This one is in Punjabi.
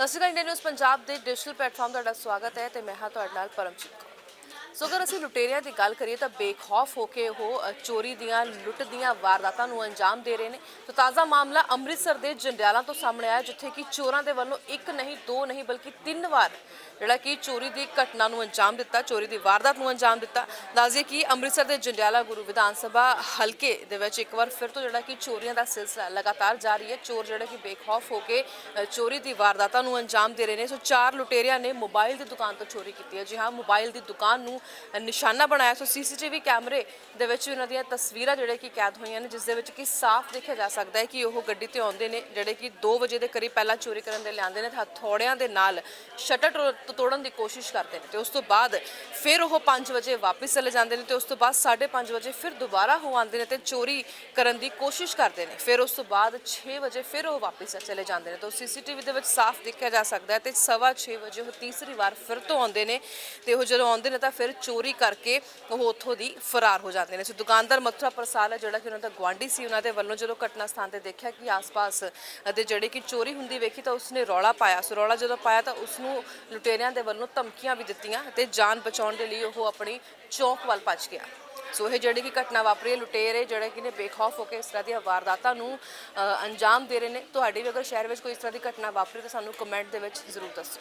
ਸਤਿ ਸ਼੍ਰੀ ਅਕਾਲ, ਇੰਡੀਆ ਨਿਊਜ਼ ਪੰਜਾਬ ਦੇ ਡਿਜੀਟਲ ਪਲੇਟਫਾਰਮ ਤੁਹਾਡਾ ਸਵਾਗਤ ਹੈ ਤੇ ਮੈਂ ਹਾਂ ਤੁਹਾਡੇ ਨਾਲ ਪਰਮਜੀਤ ਸੋ ਅਗਰ ਅਸੀਂ ਲੁਟੇਰਿਆਂ ਦੀ ਗੱਲ ਕਰੀਏ ਤਾਂ ਬੇਖੌਫ ਹੋ ਕੇ ਉਹ ਚੋਰੀ ਦੀਆਂ, ਲੁੱਟ ਦੀਆਂ ਵਾਰਦਾਤਾਂ ਨੂੰ ਅੰਜਾਮ ਦੇ ਰਹੇ ਨੇ। ਤਾਂ ਤਾਜ਼ਾ ਮਾਮਲਾ ਅੰਮ੍ਰਿਤਸਰ ਦੇ ਜੰਡਿਆਲਾ ਤੋਂ ਸਾਹਮਣੇ ਆਇਆ, ਜਿੱਥੇ ਕਿ ਚੋਰਾਂ ਦੇ ਵੱਲੋਂ ਇੱਕ ਨਹੀਂ, ਦੋ ਨਹੀਂ, ਬਲਕਿ ਤਿੰਨ ਵਾਰ ਜਿਹੜਾ ਕਿ ਚੋਰੀ ਦੀ ਘਟਨਾ ਨੂੰ ਅੰਜਾਮ ਦਿੱਤਾ, ਚੋਰੀ ਦੀ ਵਾਰਦਾਤ ਨੂੰ ਅੰਜਾਮ ਦਿੱਤਾ। ਦੱਸਦੇ ਕਿ ਅੰਮ੍ਰਿਤਸਰ ਦੇ ਜੰਡਿਆਲਾ ਗੁਰੂ ਵਿਧਾਨ ਸਭਾ ਹਲਕੇ ਦੇ ਵਿੱਚ ਇੱਕ ਵਾਰ ਫਿਰ ਤੋਂ ਜਿਹੜਾ ਕਿ ਚੋਰੀਆਂ ਦਾ ਸਿਲਸਿਲਾ ਲਗਾਤਾਰ ਜਾਰੀ ਹੈ। ਚੋਰ ਜਿਹੜੇ ਕਿ ਬੇਖੌਫ ਹੋ ਕੇ ਚੋਰੀ ਦੀ ਵਾਰਦਾਤਾਂ ਨੂੰ ਅੰਜਾਮ ਦੇ ਰਹੇ ਨੇ। ਸੋ ਚਾਰ ਲੁਟੇਰਿਆਂ ਨੇ ਮੋਬਾਈਲ ਦੀ ਦੁਕਾਨ ਤੋਂ ਚੋਰੀ ਕੀਤੀ ਹੈ। ਜੀ ਹਾਂ, ਮੋਬਾਈਲ ਦੀ ਦੁਕਾਨ ਨੂੰ ਨਿਸ਼ਾਨਾ ਬਣਾਇਆ। ਸੋ ਸੀਸੀਟੀਵੀ ਕੈਮਰੇ ਦੇ ਵਿੱਚ ਉਹਨਾਂ ਦੀਆਂ ਤਸਵੀਰਾਂ ਜਿਹੜੇ ਕਿ ਕੈਦ ਹੋਈਆਂ ਨੇ, ਜਿਸ ਦੇ ਵਿੱਚ ਕਿ ਸਾਫ਼ ਦੇਖਿਆ ਜਾ ਸਕਦਾ ਹੈ ਕਿ ਉਹ ਗੱਡੀ ਤੇ ਆਉਂਦੇ ਨੇ, ਜਿਹੜੇ ਕਿ 2 ਵਜੇ ਦੇ ਕਰੀਬ ਪਹਿਲਾਂ ਚੋਰੀ ਕਰਨ ਦੇ ਲਿਆਂਦੇ ਨੇ ਤੇ ਹਥੌੜਿਆਂ ਦੇ ਨਾਲ ਸ਼ਟਰ ਤੋੜਨ ਦੀ ਕੋਸ਼ਿਸ਼ ਕਰਦੇ ਨੇ ਤੇ ਉਸ ਤੋਂ ਬਾਅਦ ਫਿਰ ਉਹ 5 ਵਜੇ ਵਾਪਸ ਚਲੇ ਜਾਂਦੇ ਨੇ ਤੇ ਉਸ ਤੋਂ ਬਾਅਦ 5:30 ਵਜੇ ਫਿਰ ਦੁਬਾਰਾ ਹੋ ਆਉਂਦੇ ਨੇ ਤੇ ਚੋਰੀ ਕਰਨ ਦੀ ਕੋਸ਼ਿਸ਼ ਕਰਦੇ ਨੇ। ਫਿਰ ਉਸ ਤੋਂ ਬਾਅਦ 6 ਵਜੇ ਫਿਰ ਉਹ ਵਾਪਸ ਚਲੇ ਜਾਂਦੇ ਨੇ। ਤਾਂ ਸੀਸੀਟੀਵੀ ਦੇ ਵਿੱਚ ਸਾਫ਼ ਦੇਖਿਆ ਜਾ ਸਕਦਾ ਹੈ ਤੇ ਸਵਾ 6 ਵਜੇ ਉਹ ਤੀਸਰੀ ਵਾਰ ਫਿਰ ਤੋਂ ਆਉਂਦੇ ਨੇ ਤੇ ਉਹ ਜਦੋਂ ਆਉਂਦੇ ਨੇ ਤਾਂ ਫਿਰ ਚੋਰੀ ਕਰਕੇ ਉਹ ਉੱਥੋਂ ਦੀ ਫਰਾਰ ਹੋ ਜਾਂਦੇ ਨੇ। ਸੋ ਦੁਕਾਨਦਾਰ ਮਥੁਰਾ ਪ੍ਰਸਾਦ ਹੈ, ਜਿਹੜਾ ਕਿ ਉਹਨਾਂ ਦਾ ਗੁਆਂਢੀ ਸੀ, ਉਹਨਾਂ ਦੇ ਵੱਲੋਂ ਜਦੋਂ ਘਟਨਾ ਸਥਾਨ ਤੇ ਦੇਖਿਆ ਕਿ ਆਸ-ਪਾਸ ਦੇ ਜਿਹੜੇ ਕਿ ਚੋਰੀ ਹੁੰਦੀ ਵੇਖੀ ਤਾਂ ਉਸਨੇ ਰੌਲਾ ਪਾਇਆ। ਸੋ ਰੌਲਾ ਜਦੋਂ ਪਾਇਆ ਤਾਂ ਉਸ ਨੂੰ ਲੁਟੇਰਿਆਂ ਦੇ ਵੱਲੋਂ ਧਮਕੀਆਂ ਵੀ ਦਿੱਤੀਆਂ ਤੇ ਜਾਨ ਬਚਾਉਣ ਦੇ ਲਈ ਉਹ ਆਪਣੀ ਚੌਂਕ ਵੱਲ ਭੱਜ ਗਿਆ। ਸੋ ਇਹ ਜਿਹੜੀ ਕਿ ਘਟਨਾ ਵਾਪਰੀ ਹੈ, ਲੁਟੇਰੇ ਜਿਹੜੇ ਕਿ ਨੇ ਬੇਖੌਫ ਹੋ ਕੇ ਇਸ ਤਰ੍ਹਾਂ ਦੀਆਂ ਵਾਰਦਾਤਾਂ ਨੂੰ ਅੰਜਾਮ ਦੇ ਰਹੇ ਨੇ। ਤੁਹਾਡੇ ਵੀ ਅਗਰ ਸ਼ਹਿਰ ਵਿੱਚ ਕੋਈ ਇਸ ਤਰ੍ਹਾਂ ਦੀ ਘਟਨਾ ਵਾਪਰੀ ਤਾਂ ਸਾਨੂੰ ਕਮੈਂਟ ਦੇ ਵਿੱਚ ਜ਼ਰੂਰ ਦੱਸੋ।